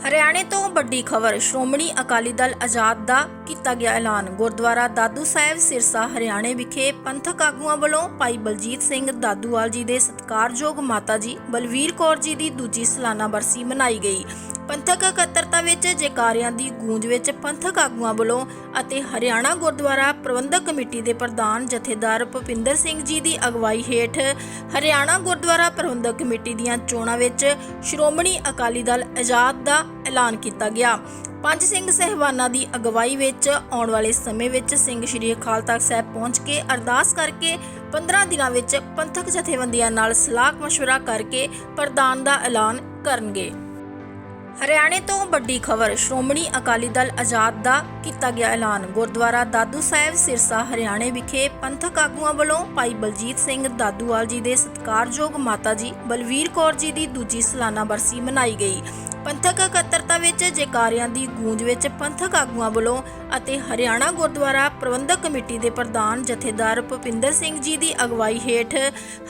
ਹਰਿਆਣੇ ਤੋਂ ਵੱਡੀ ਖਬਰ, ਸ਼੍ਰੋਮਣੀ ਅਕਾਲੀ ਦਲ ਆਜ਼ਾਦ ਦਾ ਕੀਤਾ ਗਿਆ ਐਲਾਨ। ਗੁਰਦੁਆਰਾ ਦਾਦੂ ਸਾਹਿਬ, ਸਿਰਸਾ, ਹਰਿਆਣੇ ਵਿਖੇ ਪੰਥਕ ਆਗੂਆਂ ਵੱਲੋਂ ਭਾਈ ਬਲਜੀਤ ਸਿੰਘ ਦਾਦੂਵਾਲ ਜੀ ਦੇ ਸਤਿਕਾਰਯੋਗ ਮਾਤਾ ਜੀ ਬਲਵੀਰ ਕੌਰ ਜੀ ਦੀ ਦੂਜੀ ਸਾਲਾਨਾ ਬਰਸੀ ਮਨਾਈ ਗਈ। ਪੰਥਕ ਇਕੱਤਰਤਾ ਵਿੱਚ ਜੈਕਾਰਿਆਂ ਦੀ ਗੂੰਜ ਵਿੱਚ ਪੰਥਕ ਆਗੂਆਂ ਵੱਲੋਂ ਅਤੇ ਹਰਿਆਣਾ ਗੁਰਦੁਆਰਾ ਪ੍ਰਬੰਧਕ ਕਮੇਟੀ ਦੇ ਪ੍ਰਧਾਨ ਜਥੇਦਾਰ ਭੁਪਿੰਦਰ ਸਿੰਘ ਜੀ ਦੀ ਅਗਵਾਈ ਹੇਠ ਹਰਿਆਣਾ ਗੁਰਦੁਆਰਾ ਪ੍ਰਬੰਧਕ ਕਮੇਟੀ ਦੀਆਂ ਚੋਣਾਂ ਵਿੱਚ ਸ਼੍ਰੋਮਣੀ ਅਕਾਲੀ ਦਲ ਆਜ਼ਾਦ ਦਾ ਐਲਾਨ ਕੀਤਾ ਗਿਆ। ਪੰਜ ਸਿੰਘ ਸਹਿਬਾਨਾਂ ਦੀ ਅਗਵਾਈ ਵਿੱਚ ਆਉਣ ਵਾਲੇ ਸਮੇਂ ਵਿੱਚ ਸਿੰਘ ਸ੍ਰੀ ਅਕਾਲ ਤਖਤ ਸਾਹਿਬ ਪਹੁੰਚ ਕੇ ਅਰਦਾਸ ਕਰਕੇ 15 ਦਿਨਾਂ ਵਿੱਚ ਪੰਥਕ ਜਥੇਬੰਦੀਆਂ ਨਾਲ ਸਲਾਹ ਮਸ਼ਵਰਾ ਕਰਕੇ ਪ੍ਰਦਾਨ ਦਾ ਐਲਾਨ ਕਰਨਗੇ। ਹਰਿਆਣੇ ਤੋਂ ਵੱਡੀ ਖਬਰ, ਸ਼੍ਰੋਮਣੀ ਅਕਾਲੀ ਦਲ ਆਜ਼ਾਦ ਦਾ ਕੀਤਾ ਗਿਆ ਐਲਾਨ। ਗੁਰਦੁਆਰਾ ਦਾਦੂ ਸਾਹਿਬ, ਸਿਰਸਾ, ਹਰਿਆਣੇ ਵਿਖੇ ਪੰਥਕ ਆਗੂਆਂ ਵੱਲੋਂ ਭਾਈ ਬਲਜੀਤ ਸਿੰਘ ਦਾਦੂਵਾਲ ਜੀ ਦੇ ਸਤਿਕਾਰਯੋਗ ਮਾਤਾ ਜੀ ਬਲਵੀਰ ਕੌਰ ਜੀ ਦੀ ਦੂਜੀ ਸਾਲਾਨਾ ਬਰਸੀ ਮਨਾਈ ਗਈ। ਪੰਥਕ ਇਕੱਤਰਤਾ ਵਿੱਚ ਜੈਕਾਰਿਆਂ ਦੀ ਗੂੰਜ ਵਿੱਚ ਪੰਥਕ ਆਗੂਆਂ ਵੱਲੋਂ ਅਤੇ ਹਰਿਆਣਾ ਗੁਰਦੁਆਰਾ ਪ੍ਰਬੰਧਕ ਕਮੇਟੀ ਦੇ ਪ੍ਰਧਾਨ ਜਥੇਦਾਰ ਭੁਪਿੰਦਰ ਸਿੰਘ ਜੀ ਦੀ ਅਗਵਾਈ ਹੇਠ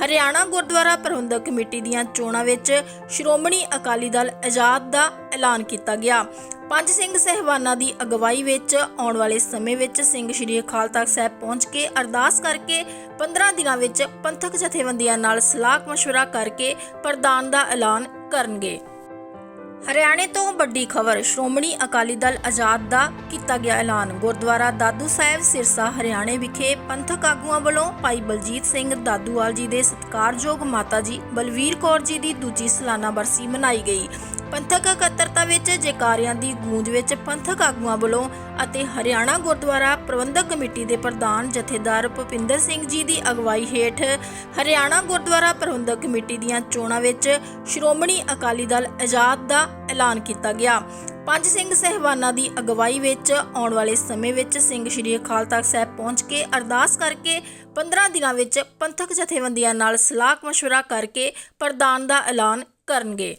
ਹਰਿਆਣਾ ਗੁਰਦੁਆਰਾ ਪ੍ਰਬੰਧਕ ਕਮੇਟੀ ਦੀਆਂ ਚੋਣਾਂ ਵਿੱਚ ਸ਼੍ਰੋਮਣੀ ਅਕਾਲੀ ਦਲ ਆਜ਼ਾਦ ਦਾ ਐਲਾਨ ਕੀਤਾ ਗਿਆ। ਪੰਜ ਸਿੰਘ ਸਹਿਬਾਨਾਂ ਦੀ ਅਗਵਾਈ ਵਿੱਚ ਆਉਣ ਵਾਲੇ ਸਮੇਂ ਵਿੱਚ ਸਿੰਘ ਸ੍ਰੀ ਅਕਾਲ ਤਖਤ ਸਾਹਿਬ ਪਹੁੰਚ ਕੇ ਅਰਦਾਸ ਕਰਕੇ 15 ਦਿਨਾਂ ਵਿੱਚ ਪੰਥਕ ਜਥੇਬੰਦੀਆਂ ਨਾਲ ਸਲਾਹ ਮਸ਼ਵਰਾ ਕਰਕੇ ਪ੍ਰਧਾਨ ਦਾ ਐਲਾਨ ਕਰਨਗੇ। ਹਰਿਆਣੇ ਤੋਂ ਵੱਡੀ ਖਬਰ, ਸ਼੍ਰੋਮਣੀ ਅਕਾਲੀ ਦਲ ਆਜ਼ਾਦ ਦਾ ਕੀਤਾ ਗਿਆ ਐਲਾਨ। ਗੁਰਦੁਆਰਾ ਦਾਦੂ ਸਾਹਿਬ, ਸਿਰਸਾ, ਹਰਿਆਣੇ ਵਿਖੇ ਪੰਥਕ ਆਗੂਆਂ ਵੱਲੋਂ ਭਾਈ ਬਲਜੀਤ ਸਿੰਘ ਦਾਦੂਵਾਲ ਜੀ ਦੇ ਸਤਿਕਾਰਯੋਗ ਮਾਤਾ ਜੀ ਬਲਵੀਰ ਕੌਰ ਜੀ ਦੀ ਦੂਜੀ ਸਾਲਾਨਾ ਬਰਸੀ ਮਨਾਈ ਗਈ। ਪੰਥਕ ਇਕੱਤਰਤਾ ਵਿੱਚ ਜੈਕਾਰਿਆਂ ਦੀ ਗੂੰਜ ਵਿੱਚ ਪੰਥਕ ਆਗੂਆਂ ਵੱਲੋਂ ਅਤੇ ਹਰਿਆਣਾ ਗੁਰਦੁਆਰਾ ਪ੍ਰਬੰਧਕ ਕਮੇਟੀ ਦੇ ਪ੍ਰਧਾਨ ਜਥੇਦਾਰ ਭੁਪਿੰਦਰ ਸਿੰਘ ਜੀ ਦੀ ਅਗਵਾਈ ਹੇਠ ਹਰਿਆਣਾ ਗੁਰਦੁਆਰਾ ਪ੍ਰਬੰਧਕ ਕਮੇਟੀ ਦੀਆਂ ਚੋਣਾਂ ਵਿੱਚ ਸ਼੍ਰੋਮਣੀ ਅਕਾਲੀ ਦਲ ਆਜ਼ਾਦ ਦਾ ਐਲਾਨ ਕੀਤਾ ਗਿਆ। ਪੰਜ ਸਿੰਘ ਸਹਿਬਾਨਾਂ ਦੀ ਅਗਵਾਈ ਵਿੱਚ ਆਉਣ ਵਾਲੇ ਸਮੇਂ ਵਿੱਚ ਸਿੰਘ ਸ੍ਰੀ ਅਕਾਲ ਤਖਤ ਸਾਹਿਬ ਪਹੁੰਚ ਕੇ ਅਰਦਾਸ ਕਰਕੇ 15 ਦਿਨਾਂ ਵਿੱਚ ਪੰਥਕ ਜਥੇਬੰਦੀਆਂ ਨਾਲ ਸਲਾਹ ਮਸ਼ਵਰਾ ਕਰਕੇ ਪ੍ਰਦਾਨ ਦਾ ਐਲਾਨ ਕਰਨਗੇ।